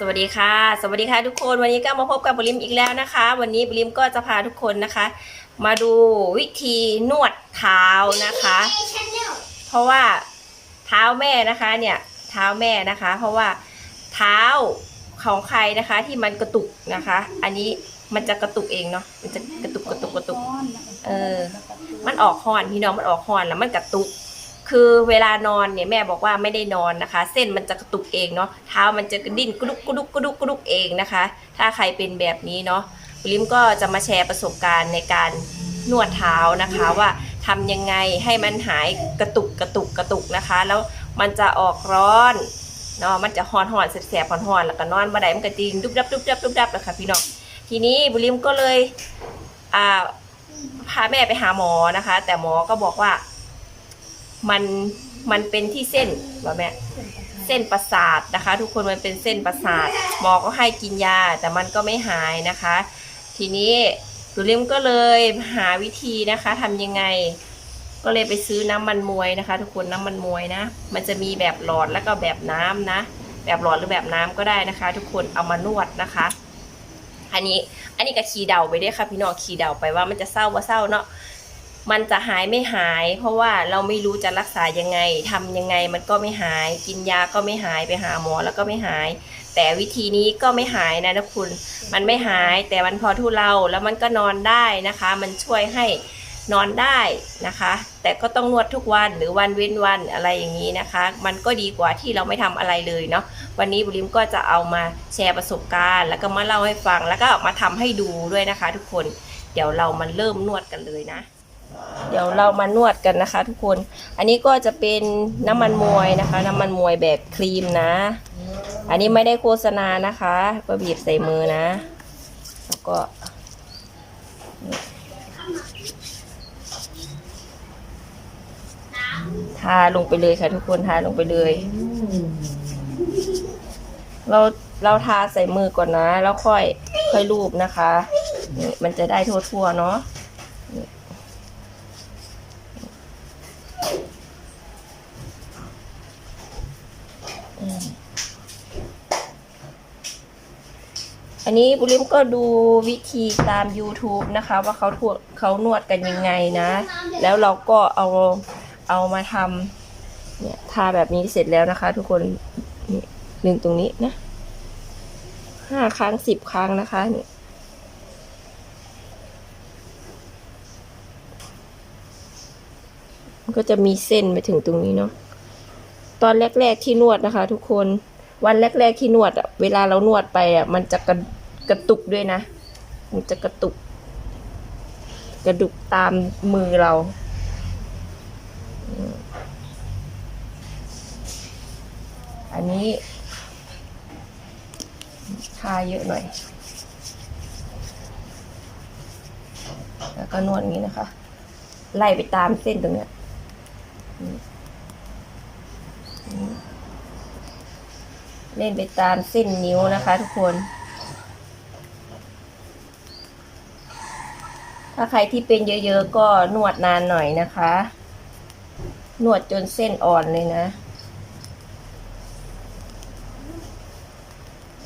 สวัสดีค่ะ สวัสดีค่ะทุกคนวันนี้ก็มาพบกับบริมอีกแล้วนะคะ วันนี้บริมก็จะพาทุกคนนะคะ มาดูวิธีนวดเท้านะคะ เพราะว่าเท้าแม่นะคะเนี่ยเท้าแม่นะคะ เพราะว่าเท้าของใครนะคะที่มันกระตุกนะคะ อันนี้มันจะกระตุกเองเนาะมันจะกระตุกกระตุกกระตุก เออ มันออกหอนพี่น้องมันออกหอนแล้วมันกระตุก คือเวลานอนเนี่ยแม่บอกว่าไม่ได้นอนนะคะ เส้นมันจะกระตุกเองเนาะเท้ามันจะกระดิ้นกระดุกกระดุกกระดุกกระดุกเองนะคะ ถ้าใครเป็นแบบนี้เนาะลิมก็จะมาแชร์ประสบการณ์ในการนวดเท้านะคะว่าทำยังไงให้มันหายกระตุกกระตุกกระตุกนะคะ แล้วมันจะออกร้อนเนาะมันจะหอนหอนแสบๆหอนหอนแล้วก็นอนบ่ได้มันก็จริงดุบดับดุบดับดุบดับนะคะพี่น้องทีนี้บุริมก็เลยอ่าพาแม่ไปหาหมอนะคะ แต่หมอก็บอกว่า มันมันเป็นที่เส้นว่าแม่เส้นประสาทนะคะ ทุกคนมันเป็นเส้นประสาทหมอก็ให้กินยา แต่มันก็ไม่หายนะคะ ทีนี้ตุลิมก็เลยหาวิธีนะคะทำยังไง ก็เลยไปซื้อน้ำมันมวยนะคะ ทุกคนน้ำมันมวยนะ มันจะมีแบบหลอดแล้วก็แบบน้ำนะ แบบหลอดหรือแบบน้ำก็ได้นะคะ ทุกคนเอามานวดนะคะอันนี้อันนี้ก็ขีเดาไปได้ค่ะพี่น้องขีเดาไปว่ามันจะเศร้าว่าเศร้าเนาะ มันจะหายไม่หาย เพราะว่าเราไม่รู้จะรักษายังไงทำยังไงมันก็ไม่หาย กินยาก็ไม่หายไปหาหมอแล้วก็ไม่หาย แต่วิธีนี้ก็ไม่หายนะนะคุณ มันไม่หายแต่มันพอทุเลาแล้วมันก็นอนได้นะคะ มันช่วยให้นอนได้นะคะ แต่ก็ต้องนวดทุกวันหรือวันเว้นวันอะไรอย่างนี้นะคะ มันก็ดีกว่าที่เราไม่ทำอะไรเลยเนาะวันนี้บุริมก็จะเอามาแชร์ประสบการณ์ แล้วก็มาเล่าให้ฟังแล้วก็มาทำให้ดูด้วยนะคะ ทุกคนเดี๋ยวเรามาเริ่มนวดกันเลยนะ เดี๋ยวเรามานวดกันนะคะ ทุกคน อันนี้ก็จะเป็นน้ำมันมวยนะคะ น้ำมันมวยแบบครีมนะ อันนี้ไม่ได้โฆษณานะคะก็บีบใส่มือนะ แล้วก็ทาลงไปเลยค่ะทุกคนทาลงไปเลย เราเราทาใส่มือก่อนนะ แล้วค่อยค่อยรูปนะคะ มันจะได้ทั่วๆเนาะ อันนี้บุริมก็ดูวิธีตาม YouTube นะคะ ว่าเขาทวดเขานวดกันยังไงนะ แล้วเราก็เอาเอามาทำเนี่ยทาแบบนี้เสร็จแล้วนะคะ ทุกคนนี่หนึ่งตรงนี้นะห้าครั้งสิบครั้งนะคะเนี่ยก็จะมีเส้นไปถึงตรงนี้เนาะ ตอนแรก ๆที่นวดนะคะ ทุกคนวันแรก ๆที่นวดอะเวลาเรานวดไปอะมันจะกระกระตุกด้วยนะ มันจะกระตุก กระดุกตามมือเรา อันนี้ทาเยอะหน่อย แล้วก็นวดอย่างนี้นะคะ ไล่ไปตามเส้นตรงเนี้ยอืมอืม เล่นไปตามเส้นนิ้วนะคะทุกคน ถ้าใครที่เป็นเยอะๆก็นวดนานหน่อยนะคะ นวดจนเส้นอ่อนเลยนะ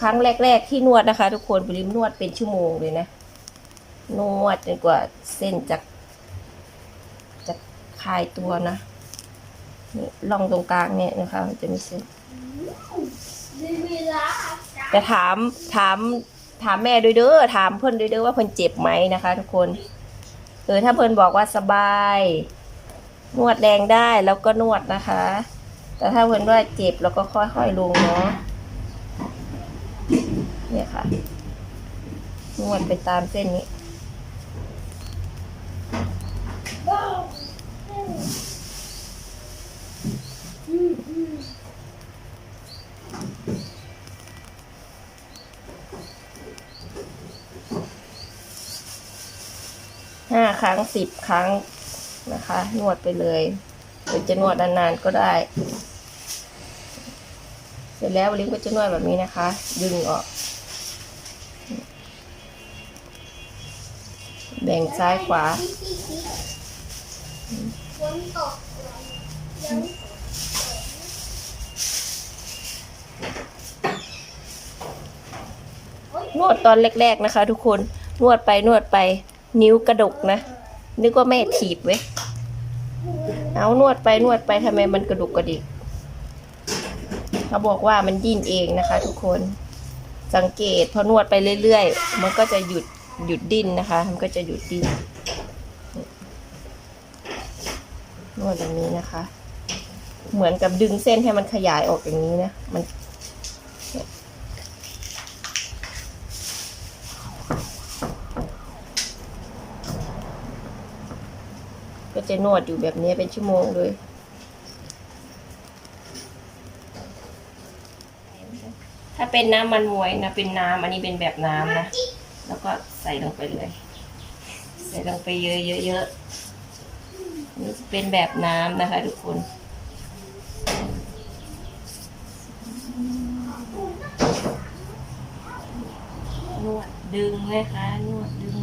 ครั้งแรกๆที่นวดนะคะ ทุกคนบริมนวดเป็นชั่วโมงเลยนะ นวดจนกว่าเส้นจะจะคลายตัวนะนี่ลองตรงกลางเนี่ยนะคะ มันจะมีเส้น แต่ถามถามถามแม่ด้วยเด้อถามเพิ่อนด้วยเด้อว่าเพิ่อนเจ็บไหมนะคะ ทุกคนเออถ้าเพิ่อนบอกว่าสบาย นวดแรงได้แล้วก็นวดนะคะ แต่ถ้าเพิ่อนว่าเจ็บเราก็ค่อยๆลงเนาะเนี่ยค่ะนวดไปตามเส้นนี้ ห้าครั้งสิบครั้งนะคะ นวดไปเลยหรือจะนวดนานๆก็ได้ เสร็จแล้วลิ้งก็จะนวดแบบนี้นะคะ ดึงออก แบ่งซ้ายขวาวนวดตอนแรกๆนะคะ ทุกคนนวดไปนวดไป นิ้วกระดกนะ นึกว่าแม่ถีบเว้ยเอานวดไปนวดไปทำไมมันกระดุกกระดิกเขาบอกว่ามันดิ้นเองนะคะ ทุกคนสังเกตพอนวดไปเรื่อยๆ มันก็จะหยุดหยุดดิ้นนะคะ มันก็จะหยุดดิ้นนวดแบบนี้นะคะ เหมือนกับดึงเส้นให้มันขยายออกอย่างนี้นะ มัน จะนวดอยู่แบบนี้เป็นชั่วโมงเลยถ้าเป็นน้ำมันมวยนะเป็นน้ำอันนี้เป็นแบบน้ำนะ แล้วก็ใส่ลงไปเลย ใส่ลงไปเยอะๆเยอะๆนี่เป็นแบบน้ำนะคะ ทุกคนนวดดึงนะคะนวดดึง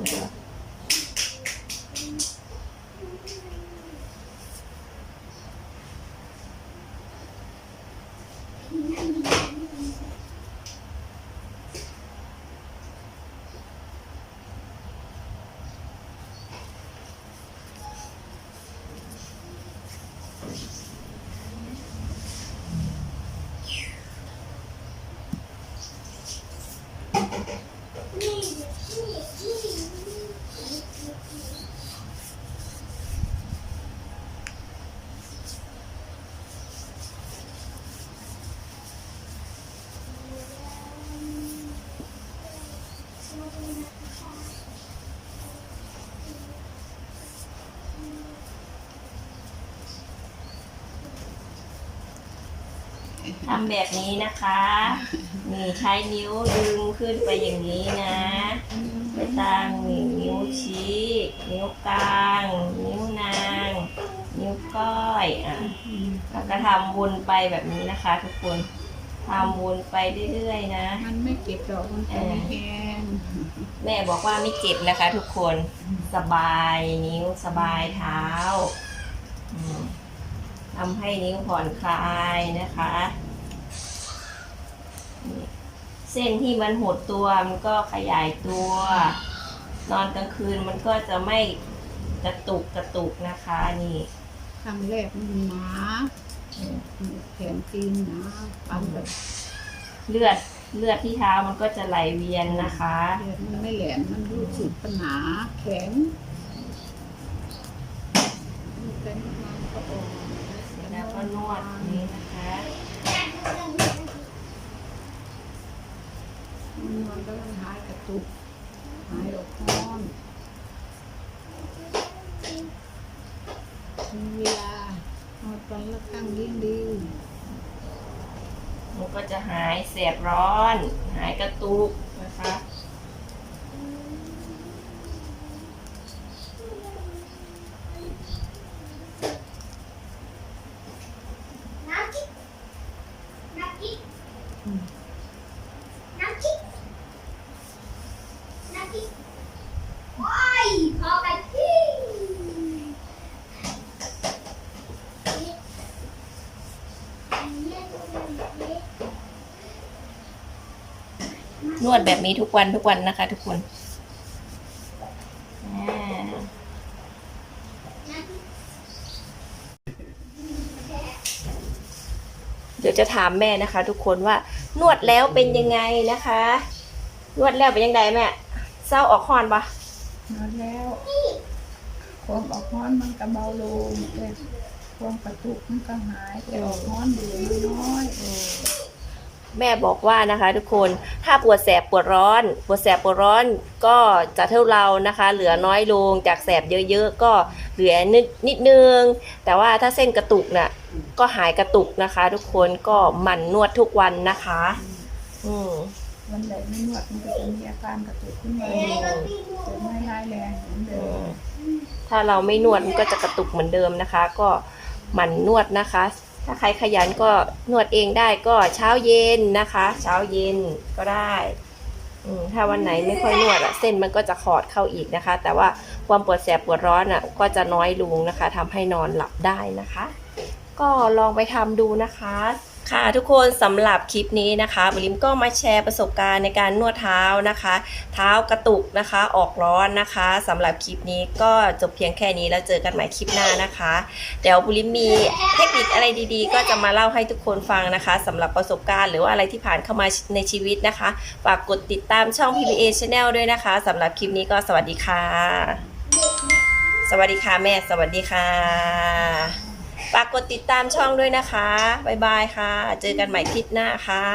เทำแบบนี้นะคะ นี่ใช้นิ้วดึงขึ้นไปอย่างนี้นะ ไปตามนี่นิ้วชี้ นิ้วกลาง นิ้วนาง นิ้วก้อยอะแล้วก็ทำวนไปแบบนี้นะคะ ทุกคนทำวนไปเรื่อยๆนะ มันไม่เก็บดอกมันจะไม่แห้งแม่บอกว่าไม่เจ็บนะคะ ทุกคนสบายนิ้วสบายเท้าอืมทำให้นิ้วผ่อนคลายนะคะนี่ เส้นที่มันหดตัวมันก็ขยายตัว นอนกลางคืนมันก็จะไม่กระตุกกระตุกนะคะนี่ครั้งแรกมันหนาอืมแขนตีนหนาปั๊มแบบเลือดเลือดที่เท้ามันก็จะไหลเวียนนะคะเลือดมันไม่แหลมมันรู้สึกปัญหาแข็งเป็นมันก็ออกแล้วก็นวดนี้นะคะ มันนอนแล้วมันหายกระตุกหายออกนอนเวลาหอนตอนละครั้งยิ่งดีมันก็จะหายแสบร้อน หายกระตุกนะคะ น้ำกิ๊กน้ำกิ๊ก อืม น้ำกิ๊กน้ำกิ๊กว้ายพอกันที่ นวดแบบนี้ทุกวันทุกวันนะคะ ทุกคนอ่าเดี๋ยวจะถามแม่นะคะ ทุกคนว่านวดแล้วเป็นยังไงนะคะ นวดแล้วเป็นยังไงแม่เศร้าออกคอนปะนอนแล้วความออกร้อนมันก็เบาลงแต่คความกระตุกมันก็หายไปออกนอนดูน้อย แม่บอกว่านะคะ ทุกคนถ้าปวดแสบปวดร้อน ปวดแสบปวดร้อนก็จะเท่าเรานะคะ เหลือน้อยลงจากแสบเยอะๆก็เหลือนิดนิดนึง แต่ว่าถ้าเส้นกระตุกน่ะก็หายกระตุกนะคะ ทุกคนก็หมั่นนวดทุกวันนะคะ อืมๆวันไหนไม่นวดมันก็จะมีอาการกระตุกขึ้นมาจะไม่ร้ายแรงเหมือนเดิมถ้าเราไม่นวดมันก็จะกระตุกเหมือนเดิมนะคะ ก็หมั่นนวดนะคะ ถ้าใครขยันก็นวดเองได้ก็เช้าเย็นนะคะ เช้าเย็นก็ได้ถ้าวันไหนไม่ค่อยนวดอะเส้นมันก็จะขอดเข้าอีกนะคะ แต่ว่าความปวดแสบปวดร้อนอะก็จะน้อยลงนะคะทำให้นอนหลับได้นะคะ ก็ลองไปทำดูนะคะ ค่ะทุกคนสำหรับคลิปนี้นะคะบุริมก็มาแชร์ประสบการณ์ในการนวดเท้านะคะ เท้ากระตุกนะคะออกร้อนนะคะสำหรับคลิปนี้ก็จบเพียงแค่นี้แล้วเจอกันใหม่คลิปหน้านะคะ เดี๋ยวบุริมมีเทคนิคอะไรดีๆ ก็จะมาเล่าให้ทุกคนฟังนะคะสำหรับประสบการณ์หรือว่าอะไรที่ผ่านเข้ามาในชีวิตนะคะ ฝากกดติดตามช่อง PBA Channel ด้วยนะคะสำหรับคลิปนี้ก็สวัสดีค่ะ สวัสดีค่ะแม่ สวัสดีค่ะ ฝากกดติดตามช่องด้วยนะคะ บ๊ายบายค่ะ เจอกันใหม่คลิปหน้าค่ะ